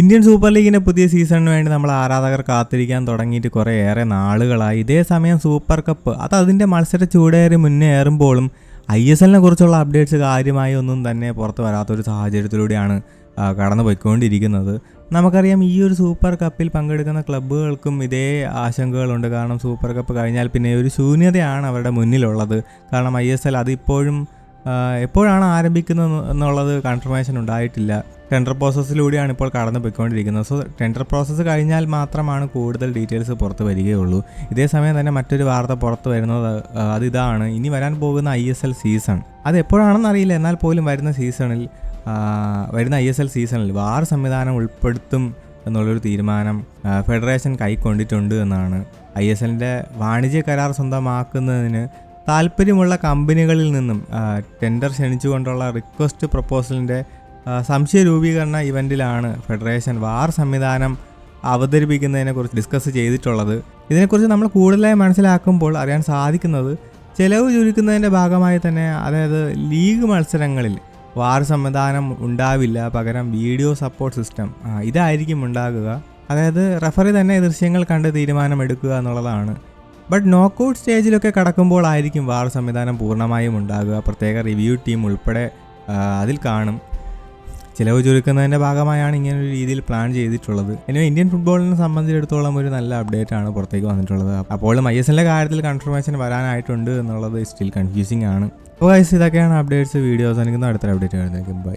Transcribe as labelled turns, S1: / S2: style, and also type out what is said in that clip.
S1: Indian super ലീഗിന്റെ പുതിയ സീസണിന് വേണ്ടി നമ്മൾ ആരാധകർ കാത്തിരിക്കാൻ തുടങ്ങിയിട്ട് കുറേ ഏറെ നാളുകളായി. ഇതേ സമയം സൂപ്പർ കപ്പ് അത് അതിന്റെ മത്സര ചൂടേറി മുന്നേ ഏറുമ്പോഴും ഐ എസ് എല്ലിനെ കുറിച്ചുള്ള അപ്ഡേറ്റ്സ് കാര്യമായി ഒന്നും തന്നെ പുറത്ത് വരാത്തൊരു സാഹചര്യത്തിലൂടെയാണ് കടന്നു പോയിക്കൊണ്ടിരിക്കുന്നത് നമുക്കറിയാം ഈ ഒരു സൂപ്പർ കപ്പിൽ പങ്കെടുക്കുന്ന ക്ലബ്ബുകൾക്കും ഇതേ ആശങ്കകളുണ്ട്. കാരണം സൂപ്പർ കപ്പ് കഴിഞ്ഞാൽ പിന്നെ ഒരു ശൂന്യതയാണ് അവരുടെ മുന്നിലുള്ളത്. കാരണം ഐ എസ് എൽ അതിപ്പോഴും എപ്പോഴാണ് ആരംഭിക്കുന്നത് എന്നുള്ളത് കൺഫർമേഷൻ ഉണ്ടായിട്ടില്ല. ടെൻഡർ പ്രോസസ്സിലൂടെയാണ് ഇപ്പോൾ കടന്നു പോയിക്കൊണ്ടിരിക്കുന്നത്. സോ ടെൻഡർ പ്രോസസ്സ് കഴിഞ്ഞാൽ മാത്രമാണ് കൂടുതൽ ഡീറ്റെയിൽസ് പുറത്ത് വരികയുള്ളൂ. ഇതേ സമയം തന്നെ മറ്റൊരു വാർത്ത പുറത്ത് വരുന്നത് അതിതാണ് ഇനി വരാൻ പോകുന്ന ഐ എസ് എൽ സീസൺ. അത് എപ്പോഴാണെന്ന് അറിയില്ല. എന്നാൽ പോലും വരുന്ന സീസണിൽ വരുന്ന ഐ എസ് എൽ സീസണിൽ വാർ സംവിധാനം ഉൾപ്പെടുത്തും എന്നുള്ളൊരു തീരുമാനം ഫെഡറേഷൻ കൈക്കൊണ്ടിട്ടുണ്ട് എന്നാണ്. ഐ എസ് എല്ലിന്റെ വാണിജ്യ കരാർ സ്വന്തമാക്കുന്നതിന് താല്പര്യമുള്ള കമ്പനികളിൽ നിന്നും ടെൻഡർ ക്ഷണിച്ചുകൊണ്ടുള്ള റിക്വസ്റ്റ് പ്രപ്പോസലിന്റെ സംശയ രൂപീകരണ ഇവന്റിലാണ് ഫെഡറേഷൻ വാർ സംവിധാനം അവതരിപ്പിക്കുന്നതിനെക്കുറിച്ച് ഡിസ്കസ് ചെയ്തിട്ടുള്ളത്. ഇതിനെക്കുറിച്ച് നമ്മൾ കൂടുതലായി മനസ്സിലാക്കുമ്പോൾ അറിയാൻ സാധിക്കുന്നത് ചിലവ് ചുരുക്കുന്നതിന്റെ ഭാഗമായി തന്നെ അതായത് ലീഗ് മത്സരങ്ങളിൽ വാർ സംവിധാനം ഉണ്ടാവില്ല പകരം വീഡിയോ സപ്പോർട്ട് സിസ്റ്റം ഇതായിരിക്കും ഉണ്ടാകുക. അതായത് റഫറി തന്നെ ദൃശ്യങ്ങൾ കണ്ട് തീരുമാനമെടുക്കുക എന്നുള്ളതാണ്. ബട്ട് നോക്കൗട്ട് സ്റ്റേജിലൊക്കെ കടക്കുമ്പോൾ ആയിരിക്കും വാർ സംവിധാനം പൂർണമായും ഉണ്ടാകുക. പ്രത്യേക റിവ്യൂ ടീം ഉൾപ്പെടെ അതിൽ കാണും. ചിലവ് ചുരുക്കുന്നതിന്റെ ഭാഗമായാണ് ഇങ്ങനെ ഒരു രീതിയിൽ പ്ലാൻ ചെയ്തിട്ടുള്ളത്. ഇനി ഇന്ത്യൻ ഫുട്ബോളിനെ സംബന്ധിച്ചിടത്തോളം ഒരു നല്ല അപ്ഡേറ്റ് ആണ് പുറത്തേക്ക് വന്നിട്ടുള്ളത്. അപ്പോഴും ഐ എസ് എല്ലിന്റെ കാര്യത്തിൽ കൺഫർമേഷൻ വരാനായിട്ടുണ്ട് എന്നുള്ളത് സ്റ്റിൽ കൺഫ്യൂസിംഗ് ആണ്. അപ്പോൾ ഇതൊക്കെയാണ് അപ്ഡേറ്റ്സ് വീഡിയോസ് എനിക്ക് അടുത്ത അപ്ഡേറ്റ് വരുന്നതായിരിക്കും ബൈ